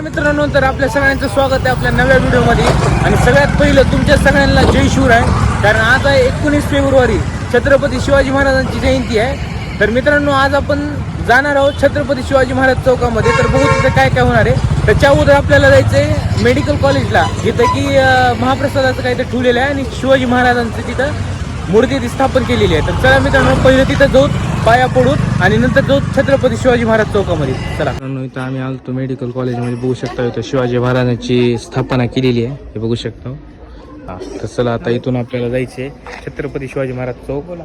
मित्रांनो तर आपल्या सगळ्यांचं स्वागत आहे आपल्या नव्या व्हिडिओमध्ये. आणि सगळ्यात पहिलं तुमच्या सगळ्यांना जय शिवराय. कारण आज आहे एकोणीस फेब्रुवारी छत्रपती शिवाजी महाराजांची जयंती आहे. तर मित्रांनो आज आपण जाणार आहोत छत्रपती शिवाजी महाराज चौकामध्ये. तर बघू तिथं काय काय होणार आहे. त्याच्या अगोदर आपल्याला जायचं आहे मेडिकल कॉलेजला जिथं की महाप्रसादाचं महाप्रसादाचं काहीतरी ठेवलेलं आहे आणि शिवाजी महाराजांचं तिथं मूर्ती स्थापन केलेली आहे. तर चला मित्रांनो पहिलं तिथं जाऊ पाया पडून आणि नंतर जाऊ छत्रपती शिवाजी महाराज चौकामध्ये. चला. इथं आम्ही आलतो मेडिकल कॉलेजमध्ये बघू शकता इथं शिवाजी महाराजांची स्थापना केलेली आहे. हे बघू शकता. हा तर चला आता इथून आपल्याला जायचे छत्रपती शिवाजी महाराज चौक बोला.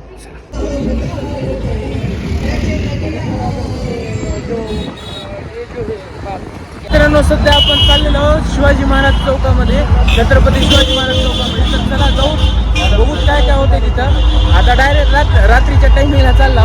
मित्रांनो सध्या आपण चाललेलो शिवाजी महाराज चौकामध्ये. छत्रपती शिवाजी महाराज चौकामध्ये. चला जाऊ. बघूच काय काय होते तिथं. आता डायरेक्ट रात्रीच्या टायमिंगला चालला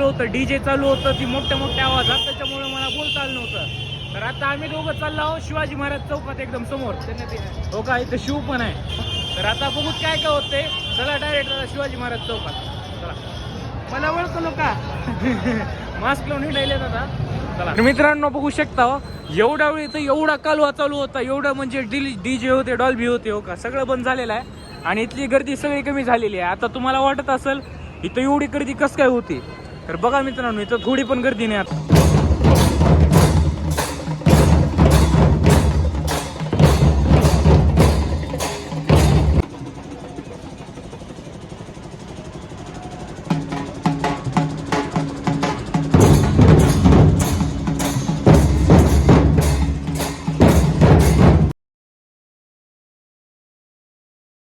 चालू होतं डी जे चालू होतं ती मोठ्या मोठ्या आवाजात त्याच्यामुळे मला बोलता आलं नव्हतं. तर आता आम्ही दोघं चाललो आहोत शिवाजी महाराज चौकात एकदम समोर. त्यांना ते- हो का? इथं शिव पण आहे. तर आता बघूच काय काय होते चला डायरेक्ट शिवाजी महाराज चौकात. चला. मला ओळखू लोका मास्क लावून हिंडायले दादा चला. मित्रांनो बघू शकता एवढ्या एवढा वेळ इथं एवढा कालवा चालू होता. एवढं म्हणजे डी जे होते डॉल्बी होते हो का? सगळं बंद झालेलं आहे. आणि इथली गर्दी सगळी कमी झालेली आहे. आता तुम्हाला वाटत असेल इथं एवढी गर्दी कस काय होती? तर बघा मित्रांनो इथं थोडी पण गर्दी नाही आता.